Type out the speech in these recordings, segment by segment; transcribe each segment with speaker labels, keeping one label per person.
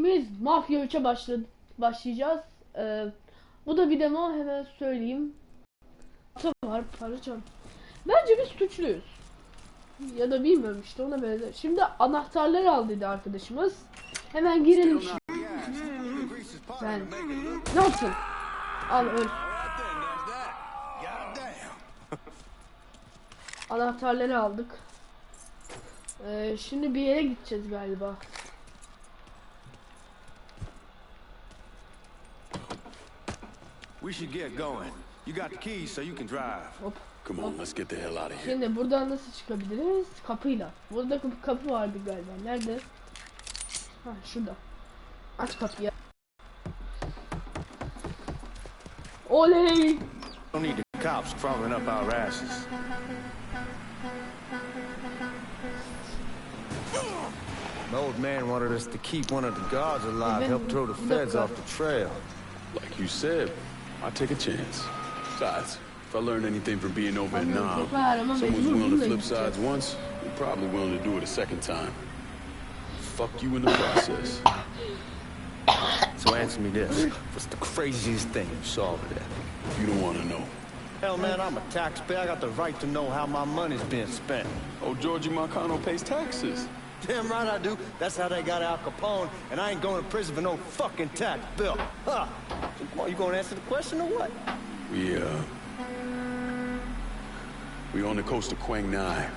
Speaker 1: serimiz Mafya 3'e başladı, başlayacağız. Ee, bu da bir demo hemen söyleyeyim. Var para can. Bence biz suçluyuz. Ya da bilmiyorum işte ona benzer. Şimdi anahtarları al dedi arkadaşımız. Hemen girelim şimdi. Ben. Ne yapsın? Al öl. Anahtarları aldık. Ee, şimdi bir yere gideceğiz galiba.
Speaker 2: We should get going. You got the keys so you can drive.
Speaker 1: Hop.
Speaker 3: Come on, let's get the hell out of here.
Speaker 1: Şimdi buradan nasıl çıkabiliriz? Kapıyla. Burada kapı, kapı vardı galiba. Nerede? Ha şurada. Aç kapıyı. Oley!
Speaker 2: Don't need the cops crawling up our asses. The old man wanted us to keep one of the guards alive, help throw the feds off the trail.
Speaker 3: Like you said, I take a chance. Besides, if I learned anything from being over in Nam, someone's willing to flip
Speaker 1: gideceğiz.
Speaker 3: sides once, you're probably willing to do it a second time. Fuck you in the process.
Speaker 2: So answer me this. What's the craziest thing you saw over there?
Speaker 3: You don't want to know.
Speaker 2: Hell, man, I'm a taxpayer. I got the right to know how my money's being spent.
Speaker 3: Oh, Georgie Marcano pays taxes.
Speaker 2: Damn right I do. That's how they got Al Capone, and I ain't going to prison for no fucking tax bill. Huh. So, come on, you gonna answer the question or what?
Speaker 3: We, uh... We on the coast of Quang Nai.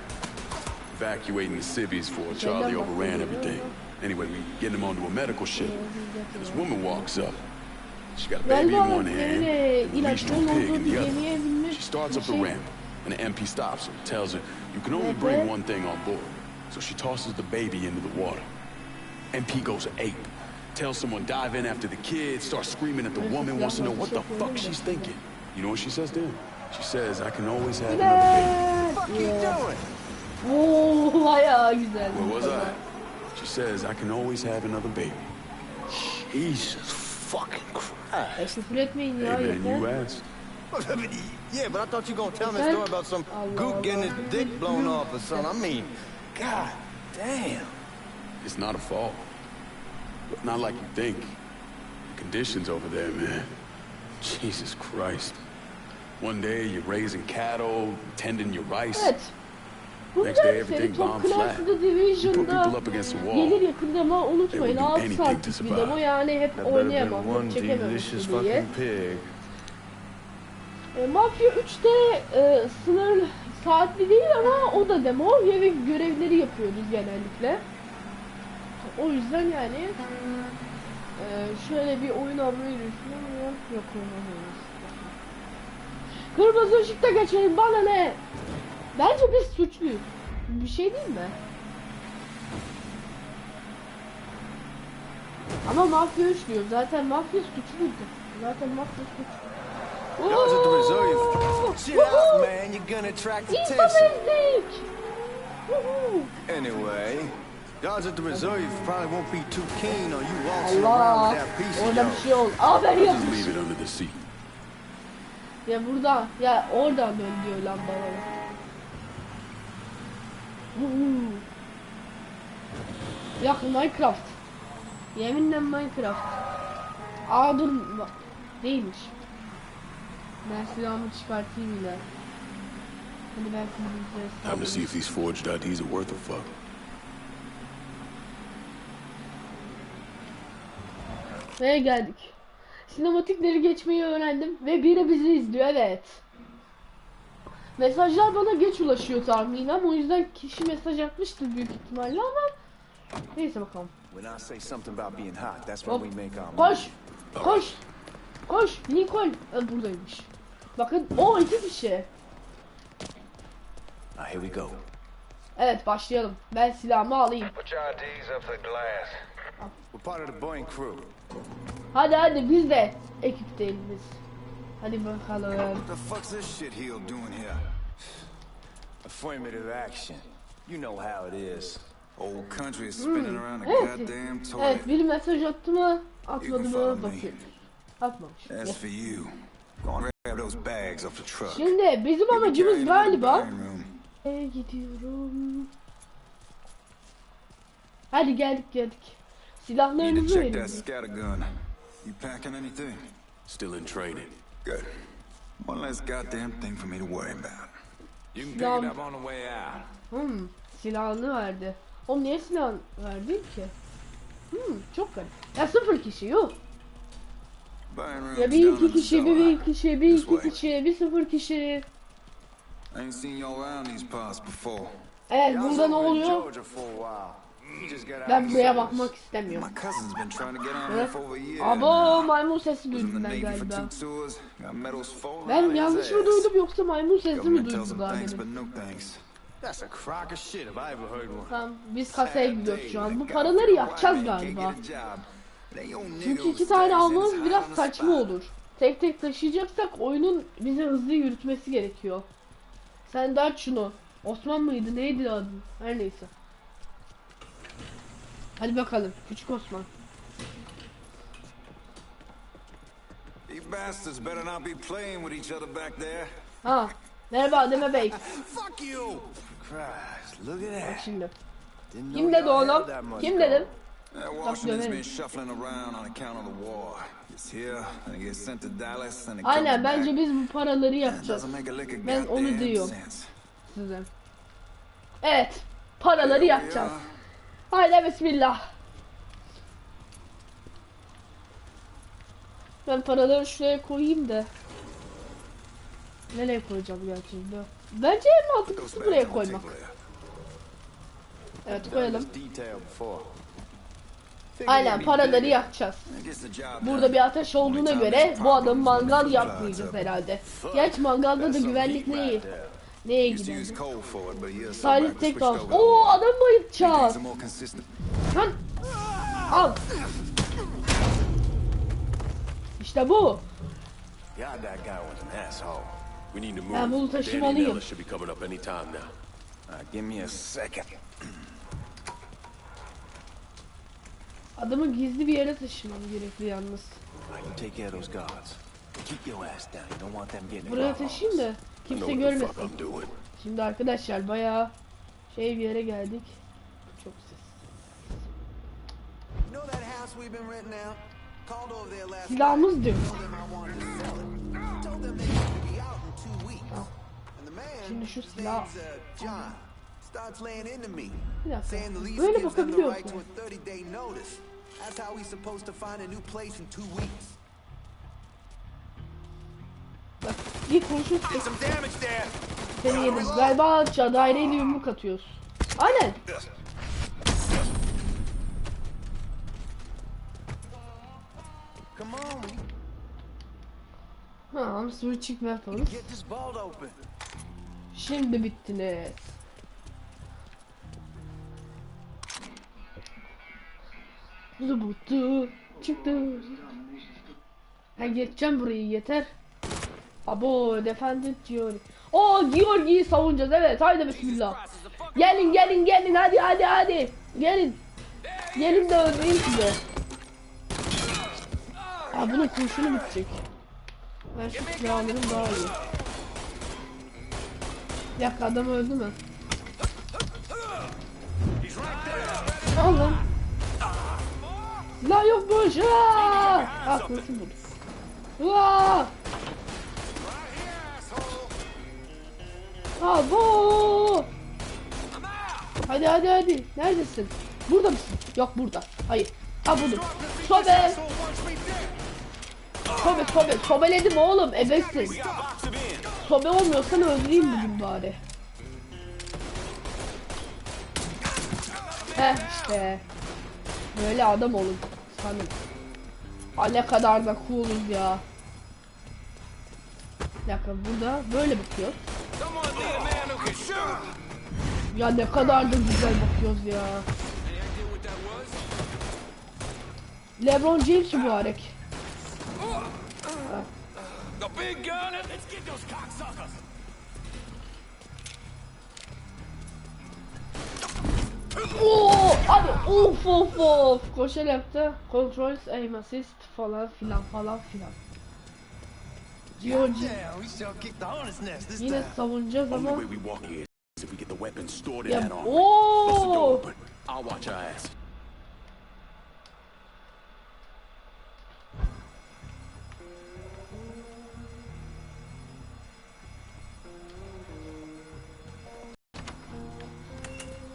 Speaker 3: Evacuating the civvies for Charlie overran everything. Anyway, we getting them onto a medical ship. This woman walks up. She got a baby in one hand, and a leashed
Speaker 1: ilaçların
Speaker 3: pig in the other. She starts up the ramp, and the MP stops her, tells her, you can only bring one thing on board. So she tosses the baby into the water. MP goes ape. Tells someone dive in after the kid, starts screaming at the woman, wants to know what the fuck she's thinking. You know what she says then? She says, I can always have another baby.
Speaker 2: What the Fuck you doing?
Speaker 1: Oh, Oo bayağı güzel.
Speaker 3: Where was I? She says, I can always have another baby.
Speaker 2: Jesus fucking Christ.
Speaker 1: Ya küfür etmeyin ya
Speaker 3: Hey man, you asked.
Speaker 2: yeah, but I thought you were gonna tell me a story about some gook getting his dick blown off or something. I mean, god damn.
Speaker 3: It's not a fault. But not like you think. The conditions over there, man. Jesus Christ. One day you're raising cattle, tending your rice.
Speaker 1: Evet. Bu
Speaker 3: Next day
Speaker 1: güzel bir seri.
Speaker 3: everything
Speaker 1: Top
Speaker 3: bombed flat. You put people up against the wall.
Speaker 1: gelir yakında ama unutmayın
Speaker 3: They will do
Speaker 1: 6
Speaker 3: anything to
Speaker 1: saatlik bir
Speaker 3: survive.
Speaker 1: demo yani hep
Speaker 2: That better than
Speaker 1: oynayamam,
Speaker 2: one
Speaker 1: hep çekemem
Speaker 2: delicious
Speaker 1: diye.
Speaker 2: fucking pig.
Speaker 1: E, Mafya 3'te e, sınır saatli değil ama o da demo ve görevleri yapıyoruz genellikle. O yüzden yani e, şöyle bir oyun almayı düşünüyorum. Yok oynamıyoruz. Kırmızı ışıkta geçelim bana ne? Bence biz suçluyuz. Bir şey değil mi? Ama mafya 3 diyor. Zaten mafya suçluydu. Zaten mafya suçlu.
Speaker 2: Guards out, man. You're gonna attract attention.
Speaker 1: Woohoo!
Speaker 2: Anyway, guards at the reserve probably won't be too keen on you waltzing around with that piece of
Speaker 1: Orada bir şey oldu. Aa ben yapmışım.
Speaker 3: leave it under the seat.
Speaker 1: Ya burada, ya oradan dön diyor lan bana. Woohoo! Yak Minecraft. Yeminle Minecraft. Aa dur. Değilmiş. Ben silahımı çıkartayım yine. Hadi belki bir
Speaker 3: Time to see if these forged IDs are worth a fuck.
Speaker 1: Ve geldik. Sinematikleri geçmeyi öğrendim ve biri bizi izliyor evet. Mesajlar bana geç ulaşıyor tahminen o yüzden kişi mesaj atmıştır büyük ihtimalle ama neyse bakalım.
Speaker 2: When I say something about being hot, that's when
Speaker 1: Hop.
Speaker 2: we make our
Speaker 1: Koş! Koş! Koş! Lincoln! Ha, buradaymış. Bakın o iki kişi.
Speaker 2: Now here we go.
Speaker 1: Evet başlayalım. Ben silahımı alayım. Hadi hadi biz de ekipteyiz biz. Hadi bakalım.
Speaker 2: What the fuck's this shit heel doing here? Affirmative action. You know how it is.
Speaker 4: Whole country is spinning around the
Speaker 1: Evet.
Speaker 4: goddamn
Speaker 1: Evet
Speaker 4: toilet.
Speaker 1: biri mesaj attı mı? Atmadı mı? Bakayım. Atmamış.
Speaker 4: That's for you. Go on, grab those bags off the truck.
Speaker 1: Şimdi bizim amacımız galiba. Nereye gidiyorum? Hadi geldik geldik. Silahlarınızı verin.
Speaker 4: You packing anything?
Speaker 3: Still in training.
Speaker 4: Good. One less goddamn thing for me to worry about.
Speaker 2: You can pick it up on the way out.
Speaker 1: Hmm, silahını verdi. O niye silah verdi ki? Hmm, çok garip. Ya sıfır kişi yok. Ya bir iki kişi, bir
Speaker 4: cellar.
Speaker 1: iki kişi, bir iki kişi, bir sıfır kişi. Evet bunda ne oluyor? Ben buraya bakmak istemiyorum. Abo maymun sesi duydum ben galiba. Ben yanlış mı duydum yoksa maymun sesi mi duydum
Speaker 4: him
Speaker 1: daha
Speaker 4: thanks, but
Speaker 1: demin?
Speaker 4: no thanks.
Speaker 2: That's a crock of shit if I ever heard one.
Speaker 1: Tamam biz kasaya gidiyoruz şu an. Bu paraları yakacağız galiba. Çünkü iki tane almamız biraz saçma olur. Tek tek taşıyacaksak oyunun bize hızlı yürütmesi gerekiyor. Sen de aç şunu. Osman mıydı neydi adı? Her neyse. Hadi bakalım küçük Osman. Ha merhaba Ademe Bey.
Speaker 2: Fuck you! Christ, look at that.
Speaker 1: Şimdi. Kim dedi oğlum? Kim dedim?
Speaker 4: That Washington's
Speaker 1: döverim.
Speaker 4: been shuffling around on account of the war. It's here, and it gets sent to Dallas, and it
Speaker 1: Aynen bence biz bu paraları yapacağız Ben onu diyorum. size. Evet. Paraları yapacağız. Haydi bismillah. Ben paraları şuraya koyayım da. Nereye koyacağım gerçekten? Bence en mantıklısı buraya koymak. Evet koyalım. Aynen paraları yakacağız. Burada bir ateş olduğuna göre bu adam mangal yapmayacağız herhalde. Gerçi mangalda da güvenlik
Speaker 2: heat
Speaker 1: neye,
Speaker 2: right there.
Speaker 1: neye
Speaker 4: Used to
Speaker 1: gider?
Speaker 4: use coal for it, but a year or so
Speaker 1: Salih tek
Speaker 4: to
Speaker 1: Oo adam bayılacağız. Lan. Al. İşte bu. Ben bunu taşımalıyım.
Speaker 4: Give me a second.
Speaker 1: Adamı gizli bir yere taşımam gerekiyor yalnız. Buraya taşıyayım da kimse görmesin. Şimdi arkadaşlar bayağı şey bir yere geldik. Çok ses. Silahımız diyor. Şimdi şu silah-
Speaker 5: uh.
Speaker 1: Bir dakika. Böyle
Speaker 5: gives them the
Speaker 1: bakabiliyoruz
Speaker 5: right to
Speaker 1: mu?
Speaker 5: a 30 day notice. That's how we supposed to find a new place in two weeks.
Speaker 1: Bak bir
Speaker 2: there.
Speaker 1: seni yedim. Galiba daireyle yumruk atıyoruz. Aynen.
Speaker 5: Come on,
Speaker 1: Ha, switching weapons.
Speaker 5: get this
Speaker 1: Zubutu çıktı. Ha geçeceğim burayı yeter. Abo defendant Giorgi. O Giorgi'yi savunacağız evet haydi bismillah. Gelin gelin gelin hadi hadi hadi. Gelin. Gelin de öldüreyim size. Ha bunun kurşunu bitecek. Ben şu silahı alırım daha iyi. Bir dakika adam öldü mü? Al lan. Silah yokmuş. Aa! Ah kurşun buldum. Aa! Abo! Hadi hadi hadi. Neredesin? Burada mısın? Yok burada. Hayır. Ha buldum. Sobe! Sobe sobe. Sobeledim oğlum. Ebesin. Sobe olmuyorsan öldüreyim bugün bari. Heh işte. Böyle adam olun. Sanırım. Aa, ne kadar da cooluz ya. Bir dakika burada böyle bakıyoruz. Ya ne kadar da güzel bakıyoruz ya. LeBron James mübarek.
Speaker 3: The
Speaker 1: Of of of. Koşel yaptı. Controls aim assist falan filan falan filan.
Speaker 2: George.
Speaker 1: Yine savunacağız ama. Ya ooo.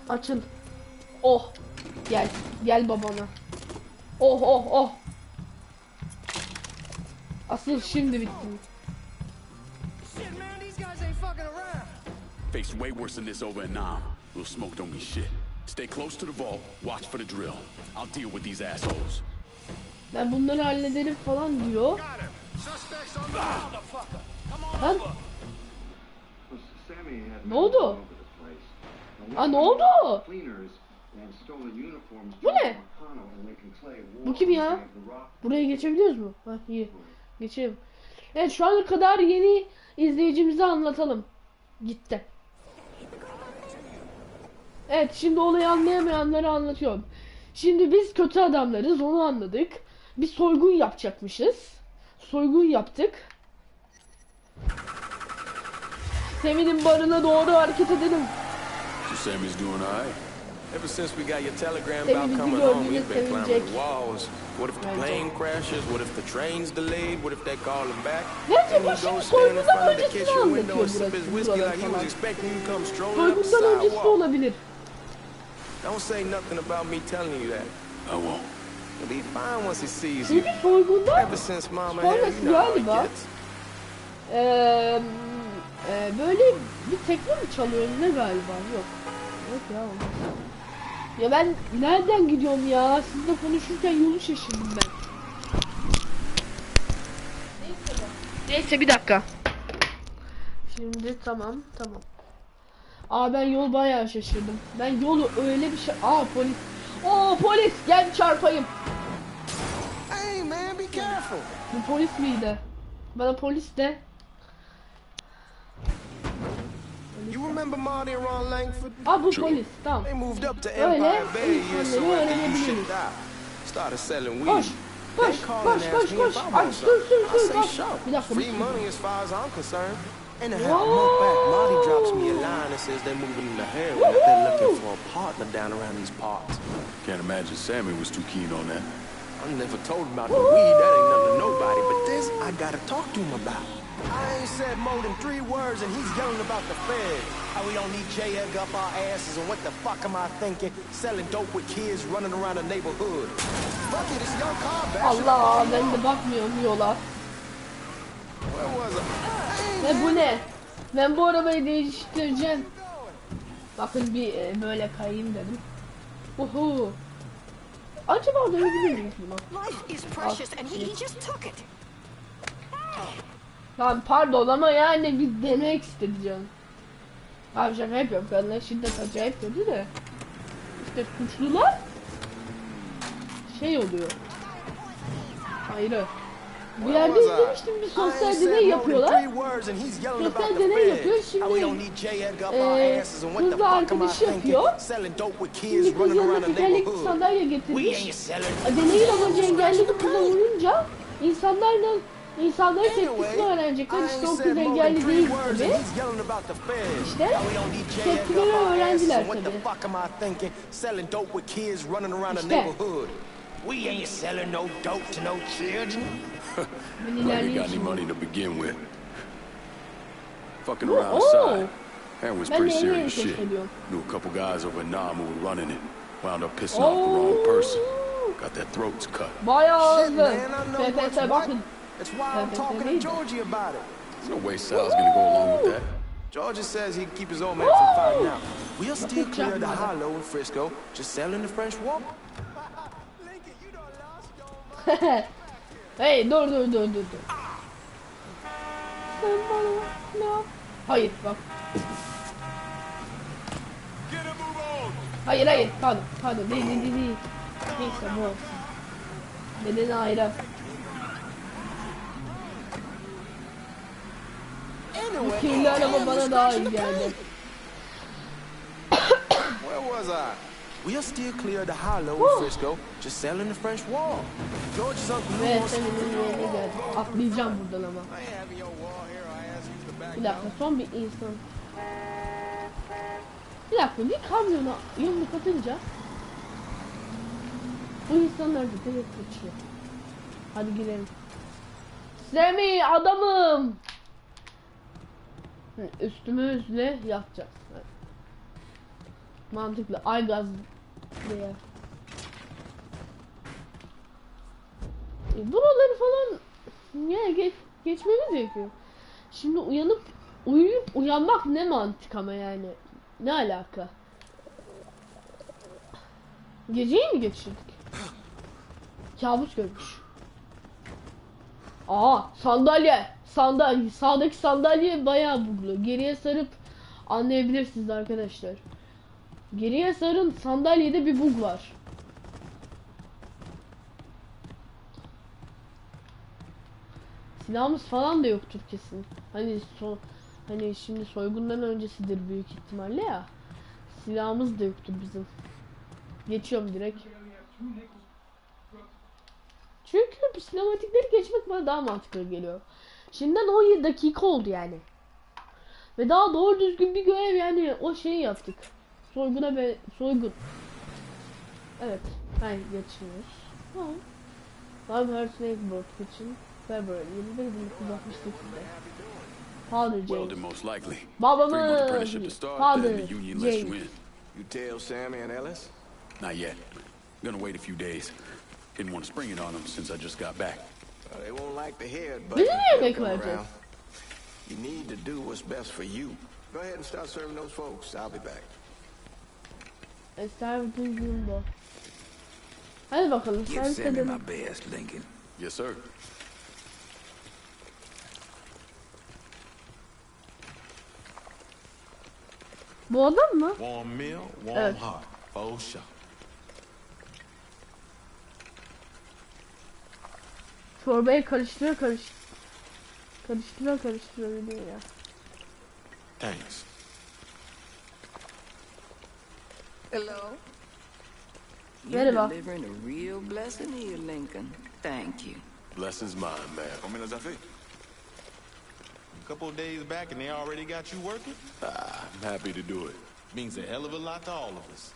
Speaker 1: Açın. Oh. Gel. Gel babana. Oh oh oh. Asıl şimdi bitti.
Speaker 5: Shit, man, these guys ain't fucking around.
Speaker 3: Face way worse than this over in Nam. Little smoke don't mean shit. Stay close to the vault. Watch for the drill. I'll deal with these assholes.
Speaker 1: Ben bunları hallederim falan diyor. Lan
Speaker 6: Ne
Speaker 1: oldu? Aa, ne oldu?
Speaker 6: Bu ne?
Speaker 1: Bu kim ya? buraya geçebiliyoruz mu? Ha iyi. Geçelim. Evet şu ana kadar yeni izleyicimize anlatalım. Gitti. Evet şimdi olayı anlayamayanları anlatıyorum. Şimdi biz kötü adamlarız onu anladık. Bir soygun yapacakmışız. Soygun yaptık. Semin'in barına doğru hareket edelim.
Speaker 3: Sammy's doing all right.
Speaker 7: Ever since we got your telegram about coming home, we've been climbing the walls. What if the plane crashes? What if the train's delayed? What if they call him back?
Speaker 1: Neyse
Speaker 7: And
Speaker 1: bu
Speaker 7: he
Speaker 1: şimdi
Speaker 7: goes stand in front of the
Speaker 1: öncesini
Speaker 7: kitchen window and sip his whiskey like he was expecting you to come strolling up the
Speaker 1: Soygundan öncesi de
Speaker 7: sidewalk. Don't say nothing about me telling you that.
Speaker 3: I won't.
Speaker 7: He'll be fine once he sees you.
Speaker 1: Çünkü soygundan
Speaker 7: Ever since Mama
Speaker 1: Sonrası
Speaker 7: had you know how it
Speaker 1: galiba-
Speaker 7: gets.
Speaker 1: E, böyle bir tekne mi çalıyor ne galiba yok. Yok ya olmaz. Ya ben nereden gidiyorum ya? Sizle konuşurken yolu şaşırdım ben. Neyse, bir dakika. Şimdi tamam tamam. Aa ben yol bayağı şaşırdım. Ben yolu öyle bir şey... Aa polis. Oo polis gel çarpayım.
Speaker 7: Hey man, be careful.
Speaker 1: Bu polis miydi? Bana polis de.
Speaker 7: You remember Marty and Ron Langford?
Speaker 1: Aa bu polis tamam.
Speaker 7: They moved up to
Speaker 1: Öyle
Speaker 7: Empire Bay years so
Speaker 1: insanları
Speaker 7: after you
Speaker 1: öğrenebiliriz.
Speaker 7: shipped out. Started selling weed.
Speaker 1: Koş. Koş,
Speaker 7: They call
Speaker 1: koş,
Speaker 7: and
Speaker 1: koş,
Speaker 7: ask me
Speaker 1: koş.
Speaker 7: if I
Speaker 1: Ay
Speaker 7: want some.
Speaker 1: dur, dur,
Speaker 7: I
Speaker 1: dur,
Speaker 7: say
Speaker 1: bak.
Speaker 7: sure.
Speaker 1: Bir dakika, bir
Speaker 7: Free
Speaker 1: dakika.
Speaker 7: money as far as I'm concerned. Anyhow, a month back, Marty drops me a line and says they're moving into heroin. That they're looking for a partner down around these parts.
Speaker 3: Can't imagine Sammy was too keen on that.
Speaker 7: I never told him about the weed. That ain't nothing to nobody. But this, I gotta talk to him about. I ain't said more than three words, and he's yelling about the feds.
Speaker 2: How we don't need J Egg up our asses, and what the fuck am I thinking? Selling dope with kids running around the neighborhood. Fuck it, it's your car, bash it up.
Speaker 1: Allah ben de bakmıyorum yola.
Speaker 7: Where was I?
Speaker 1: Ve bu ne? Ben bu arabayı değiştireceğim. Bakın bir e, böyle kayayım dedim. Uhu. Acaba dönebilir miyiz buna?
Speaker 8: Life is precious and he, he just took it.
Speaker 1: Lan pardon ama yani bir denemek istedi canım. Abi şaka yapıyorum. Kadına şiddet acayip kötü de. İşte suçlular şey oluyor. Hayır. Bir yerde izlemiştim bir sosyal deney yapıyorlar. Sosyal deney yapıyor. Şimdi eee, kızla arkadaşı yapıyor. Şimdi kız yanına tekerlekli sandalye getirmiş. Deneyin amacı engelli kıza vurunca insanlarla insanların tepkisini öğrenecekler. İşte o kız engelli değil tabi. İşte tepkileri öğrendiler tabi. İşte.
Speaker 2: We ain't selling no dope to no children.
Speaker 1: Ben
Speaker 3: Like he got any money to begin with. Fucking
Speaker 1: Oh,
Speaker 3: around
Speaker 1: oh.
Speaker 3: outside. Heroin's
Speaker 1: Ben
Speaker 3: pretty serious shit. Knew a couple guys over in Nam who were running it. Wound up pissing off the wrong person. Got their throats cut.
Speaker 1: Bayağı
Speaker 7: Shit,
Speaker 1: hızlı.
Speaker 7: man, I know what.
Speaker 1: bakın.
Speaker 7: That's why I'm talking to
Speaker 1: indeed.
Speaker 7: Georgie about it.
Speaker 3: There's no way Sal's gonna go along with that.
Speaker 7: Georgia says he'd keep his old man from finding out. We'll still clear
Speaker 1: job,
Speaker 7: the
Speaker 1: brother.
Speaker 7: hollow in Frisco, just selling the French Walk.
Speaker 1: hey dur dur no, dur dur. Sen bana ne yap- Hayır bak. Hayır hayır pardon pardon değil değil değil. değil. Neyse bu olsun. Nedeni ayrı. Bu kirli araba bana daha iyi geldi.
Speaker 7: Where was I? We'll still clear the hollow in Frisco, just selling the French Wall. George's uncle Lou wants
Speaker 1: geldi. Atlayacağım buradan ama.
Speaker 7: To
Speaker 1: Bir dakika son bir insan. Bir dakika bir kamyona yumruk atınca bu insanlar da direkt kaçıyor. Hadi girelim. Semih adamım. Hı, Üstümüzle yatacağız. Evet. Mantıklı. Aygaz diye. E, buraları falan ya geç, geçmemiz gerekiyor. Şimdi uyanıp uyuyup uyanmak ne mantık ama yani. Ne alaka? Geceyi mi geçirdik? Kabus görmüş. Aa sandalye. Sandalye. Sağdaki sandalye bayağı buglu. Geriye sarıp anlayabilirsiniz arkadaşlar. Geriye sarın sandalyede bir bug var. Silahımız falan da yoktur kesin. Hani son hani şimdi soygundan öncesidir büyük ihtimalle ya. Silahımız da yoktur bizim. Geçiyorum direkt. Çünkü sinematikleri geçmek bana daha mantıklı geliyor. Şimdiden 17 dakika oldu yani. Ve daha doğru düzgün bir görev yani o şeyi yaptık. Soyguna ve soygun. Evet. Ben geçiyoruz. Tamam. Live Her Snake Board için February 21 1968'de. Father
Speaker 3: Well,
Speaker 1: James.
Speaker 3: start,
Speaker 1: Father James.
Speaker 7: You tell Sammy and Ellis?
Speaker 3: Not yet. Gonna wait a few days. Didn't want to spring it on them since I just got back.
Speaker 7: Well, they won't like to hear it, but
Speaker 1: Bizi niye
Speaker 7: they'll come around. You need to do what's best for you. Go ahead and start serving those folks. I'll be back.
Speaker 1: Eser bütün gün bu. Hadi bakalım.
Speaker 4: Give
Speaker 1: Servis
Speaker 4: Sammy
Speaker 1: edelim.
Speaker 4: my best, Lincoln.
Speaker 3: Yes, sir.
Speaker 1: Bu adam mı?
Speaker 6: Warm meal, warm
Speaker 1: Evet.
Speaker 6: heart. For sure.
Speaker 1: Çorbayı karıştırıyor karış. Karıştırıyor karıştırıyor diyor ya.
Speaker 6: Thanks.
Speaker 9: Hello. You
Speaker 1: Merhaba.
Speaker 9: delivering a real blessing here, Lincoln. Thank you.
Speaker 6: Blessings mine, man.
Speaker 4: Combien les affaires?
Speaker 6: A couple of days back and they already got you working?
Speaker 3: Ah,
Speaker 6: I'm happy to do it. Means a hell of a lot to all of us.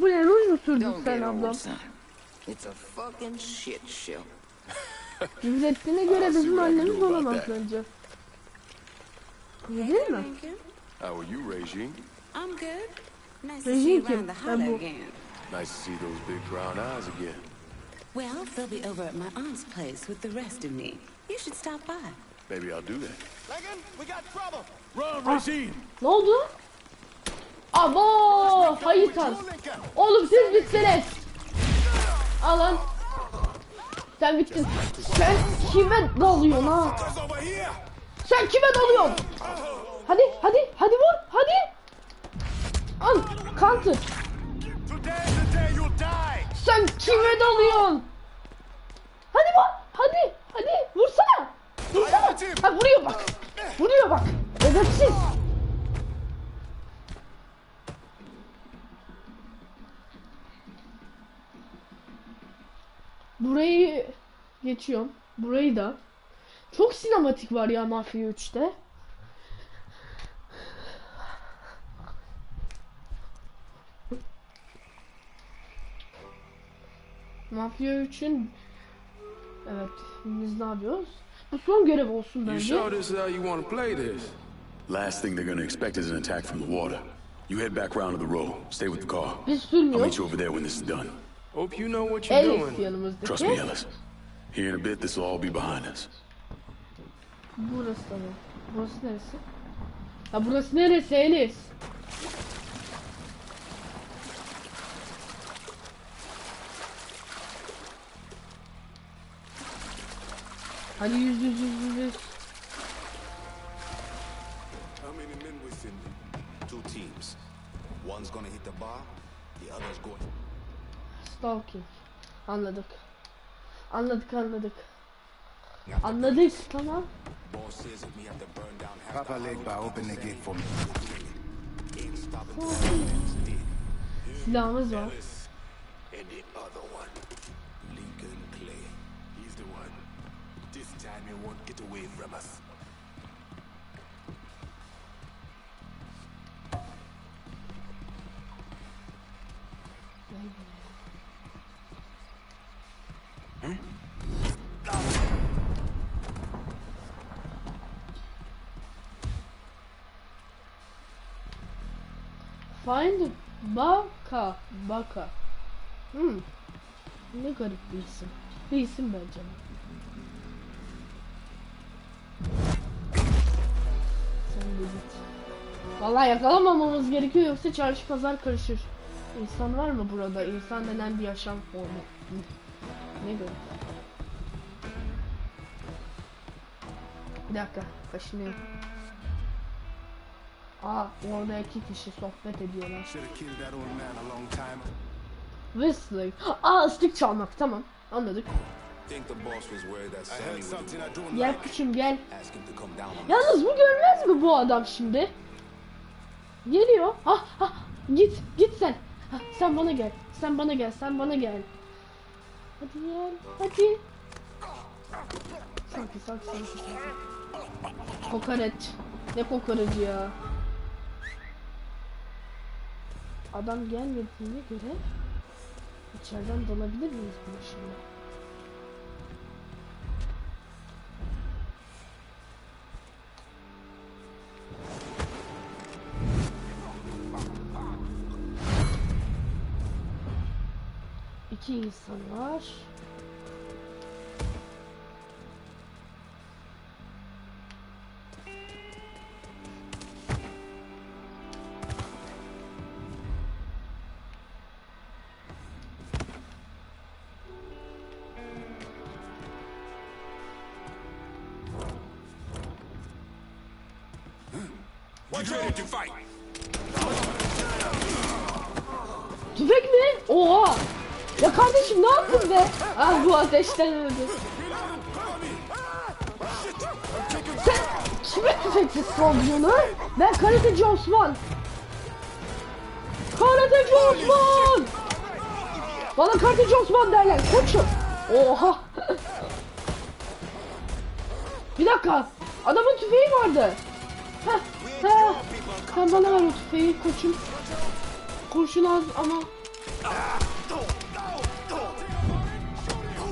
Speaker 1: Bu ne ruj mu sürdün
Speaker 9: Don't
Speaker 1: sen
Speaker 9: get
Speaker 1: ablam?
Speaker 9: old, son. It's a fucking shit show.
Speaker 1: Yüz ettiğine göre
Speaker 3: I'll see
Speaker 1: bizim
Speaker 3: what I can
Speaker 1: annemiz
Speaker 3: do about
Speaker 1: olamaz
Speaker 3: that.
Speaker 1: bence. İyi değil mi?
Speaker 8: Lincoln,
Speaker 3: How are you, Regine?
Speaker 8: I'm good. Nice to see you around the
Speaker 1: Ha,
Speaker 8: holler
Speaker 1: bu.
Speaker 8: again.
Speaker 3: Nice to see those big brown eyes again.
Speaker 10: Well, they'll be over at my aunt's place with the rest of me. You should stop by.
Speaker 3: Maybe I'll do that.
Speaker 2: Lincoln, we got trouble.
Speaker 3: Run, Regine!
Speaker 1: Ne oldu? Abo! Hayitan. Oğlum siz bitsiniz. Al lan. Sen bittin. Sen kime dalıyorsun ha? Sen kime dalıyorsun? Hadi hadi hadi vur hadi. Al counter. Sen kime dalıyorsun? Hadi vur hadi geçiyorum. Burayı da. Çok sinematik var ya Mafya 3'te. Mafya 3'ün Evet, biz ne yapıyoruz? Bu son görev olsun
Speaker 11: You
Speaker 1: bence.
Speaker 11: sure this is how you want to play this?
Speaker 3: Last thing they're gonna expect is an attack from the water. You head back round to the road. Stay with the car.
Speaker 1: Biz
Speaker 3: I'll
Speaker 1: sürmüyor.
Speaker 3: meet you over there when this is done.
Speaker 11: Hope you know what you're
Speaker 1: Ellis
Speaker 11: doing.
Speaker 3: Trust me, Ellis. Here in a bit, this will all be behind us.
Speaker 1: Burası da mı? Burası neresi? Ya burası neresi Elis? Hadi yüz yüz yüz yüz yüz.
Speaker 4: How many men we sending?
Speaker 5: Two teams. One's gonna hit the bar, the other's going.
Speaker 1: Stalking. Anladık. Anladık anladık. Anladık tamam.
Speaker 2: Papa Legba, open the gate for me.
Speaker 1: Silahımız var.
Speaker 5: And the other one, Lincoln Clay. He's the one. This time he won't get away from us.
Speaker 1: Find Baka. Baka. Hmm. Ne garip bir isim. Bir isim bence. Sen de git. Vallahi yakalamamamız gerekiyor yoksa çarşı pazar karışır. İnsan var mı burada? İnsan denen bir yaşam formu. Ne garip. Bir dakika, kaşınıyorum. Aa, orada iki kişi sohbet ediyorlar. Whistling. Aa, ıslık çalmak, tamam. Anladık. Gel küçüm gel. Yalnız bu görmez mi bu adam şimdi? Geliyor. Ha ha git git sen. Ha, sen bana gel. Sen bana gel. Sen bana gel. Hadi gel. Hadi. Sanki sanki sanki sanki. Kokoreç. Ne kokoreci ya? Adam gelmediğine göre içeriden dalabilir miyiz buna şimdi? İki insan var. Tüfek mi? Oha! Ya kardeşim ne yaptın be? Ah bu ateşten öldü. Sen kime tüfekle saldırıyorsun ha? Ben karateci Osman. Karateci Osman! Bana karateci Osman derler koçum. Oha! Bir dakika. Adamın tüfeği vardı. Sen bana ver o tüfeği koçum. Kurşun az ama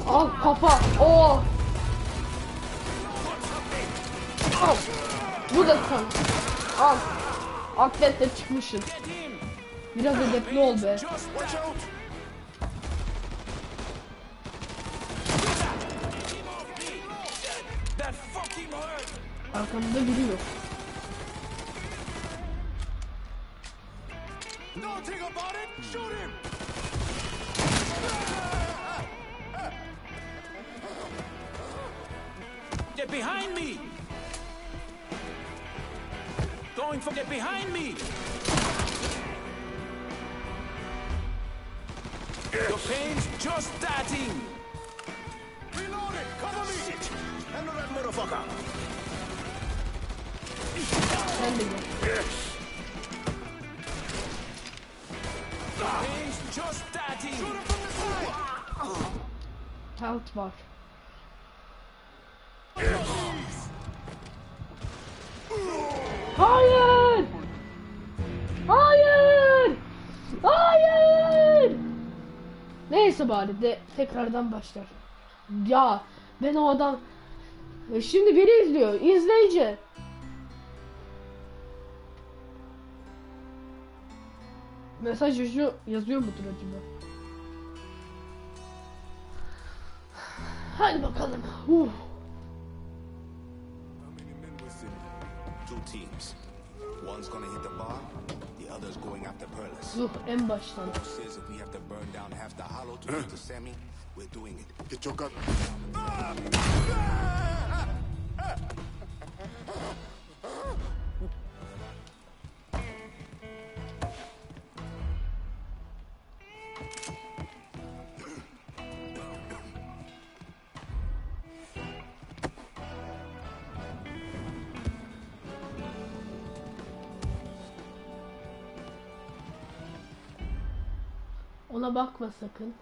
Speaker 1: Al kafa. Oo. Al. Bu da kan. Al. Atletle çıkmışsın. Biraz edepli ol be. Arkamda biri yok.
Speaker 5: Shoot him.
Speaker 12: Get behind me! Going for get behind me! Your pain's just starting!
Speaker 5: Reload it. Cover me. Shit. Handle that motherfucker.
Speaker 1: Sen de Health var. Hayır! Hayır! Hayır! Neyse bari de tekrardan başlar. Ya ben o adam E şimdi biri izliyor. İzleyici. Mesaj yazıyor, yazıyor mudur acaba?
Speaker 5: Going after Perlis.
Speaker 1: Zuh en baştan.
Speaker 5: Boss
Speaker 1: Ona bakma sakın.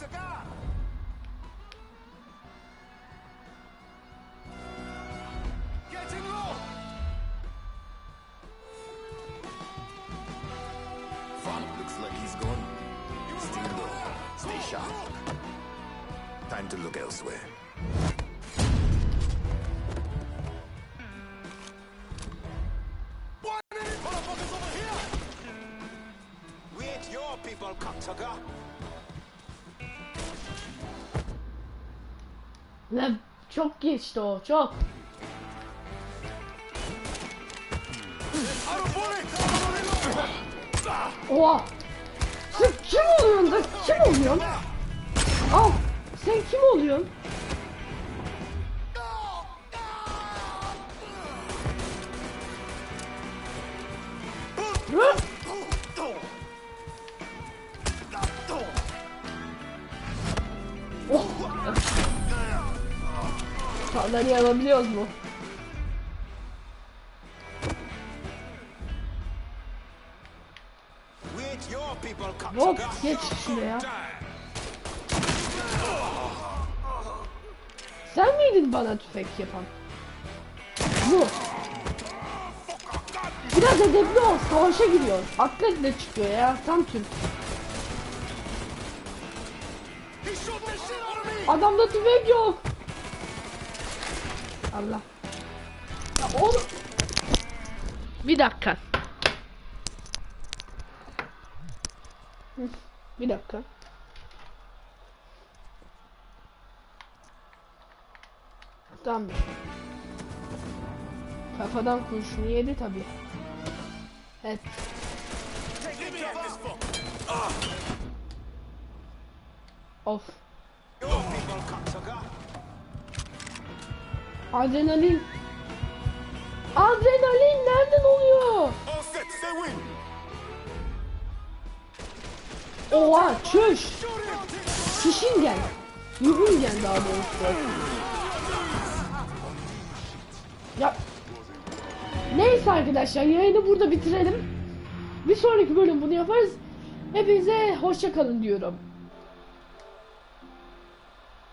Speaker 1: cigar. Getting low. Looks
Speaker 5: like he's
Speaker 4: gone. Stay sharp. Time to look elsewhere.
Speaker 1: Lan çok geçti o çok. Oha. Sen kim oluyorsun da kim oluyorsun? Al. Sen kim oluyorsun? Sandalye alabiliyoruz mu?
Speaker 2: Cocksucker.
Speaker 1: geç şuraya. Sen miydin bana tüfek yapan? Bu. Biraz edepli ol. Savaşa giriyor. Atletle çıkıyor ya. Tam Türk. Adamda tüfek yok. Allah. Ya oğlum. Bir dakika. Bir dakika. Tamam. Kafadan kurşunu yedi tabi. Evet. Of. Adrenalin. Adrenalin nereden oluyor? Oha çüş. Şişingen. Yürüngen daha doğrusu. Ya. Neyse arkadaşlar yayını burada bitirelim. Bir sonraki bölüm bunu yaparız. Hepinize hoşça kalın diyorum.